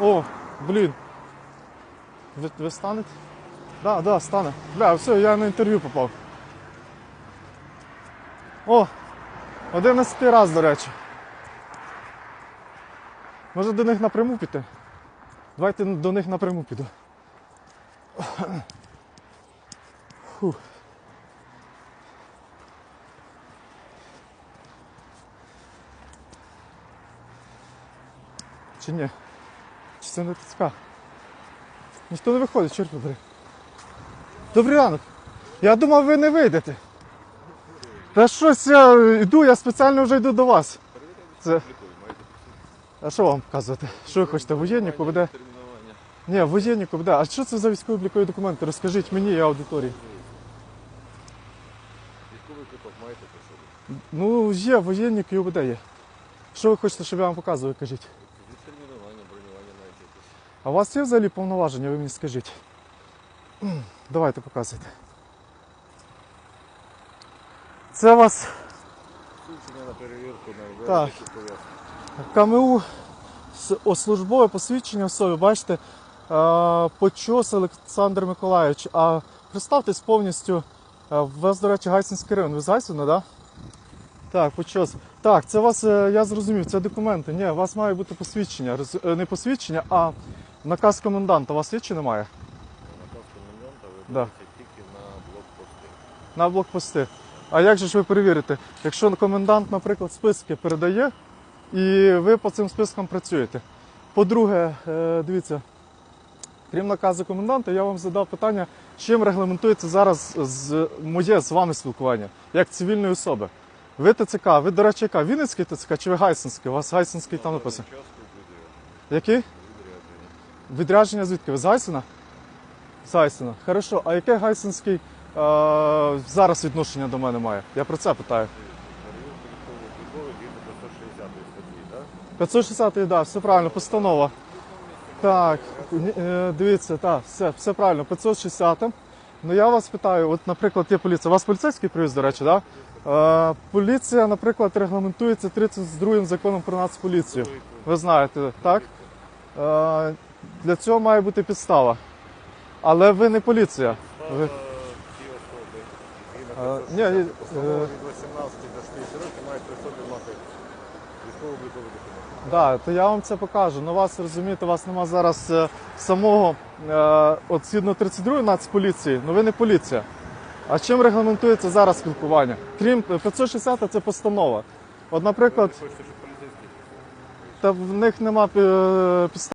О, блін. Ви, ви станете? Да, да, стане. Бля, все, я на інтерв'ю попав. О! 11 раз, до речі. Може до них напряму піти? Давайте до них напряму піду. Фух. Чи ні? Це не ТЦК? Ніхто не виходить, чорт побери. Добрий ранок. Я думав, ви не вийдете. Та щось я йду, я спеціально вже йду до вас. Це... А що вам показувати? Що ви хочете? Воєннику буде? Ні, воєннику буде. А що це за військові облікові документи? Розкажіть мені і аудиторії. Військовий квиток маєте при собі? Ну, є, воєнник і УБД є. Що ви хочете, щоб я вам показував, кажіть? А у вас є взагалі повноваження, ви мені скажіть. Давайте показуйте. Це у вас на перевірку на Так. КМУ службове посвідчення особи, бачите, Почос Олександр Миколаївич. А представтесь повністю. У вас, до речі, Гайсинський район. Ви з Гайсина, так? Да? Так, почос. Так, це у вас, е, я зрозумів, це документи. Ні, у вас має бути посвідчення. Е, Не посвідчення, а наказ коменданта. У вас є чи немає? Наказ коменданта Да. видається тільки на блокпости. На блокпости. А як же ж ви перевірите? Якщо комендант, наприклад, списки передає, і ви по цим спискам працюєте. По-друге, е, дивіться, крім наказу коменданта, я вам задав питання, чим регламентується зараз з, моє з вами спілкування, як цивільної особи. Ви ТЦК, ви, до речі, яка? Вінницький ТЦК чи ви Гайсинський? У вас Гайсинський там написано. Який? Відрядження. Звідки? Ви з Гайсина? З Гайсина. Хорошо. А яке Гайсинський е, зараз відношення до мене має? Я про це питаю. Перевірка військового облікової діти до 160 статті, так? 560 так, да, все правильно, постанова. Так, е, дивіться, так, все, все правильно, 560. Ну я вас питаю, от, наприклад, є поліція. У вас поліцейський привіз, до речі, так? Да? Е, поліція, наприклад, регламентується 32 законом про нацполіцію. Ви знаєте, так? Е, для цього має бути підстава. Але ви не поліція. Ви... Е, ні, е, від 18 до 60 років мають при собі мати військово-обліковий документ. Да, то я вам це покажу. Ну вас розумієте, у вас нема зараз е, самого е, от згідно 32 нацполіції, ну ви не поліція. А чим регламентується зараз спілкування? Крім 560 це постанова. От, наприклад, Хочете, щоб поліцейський та в них нема е, підстав.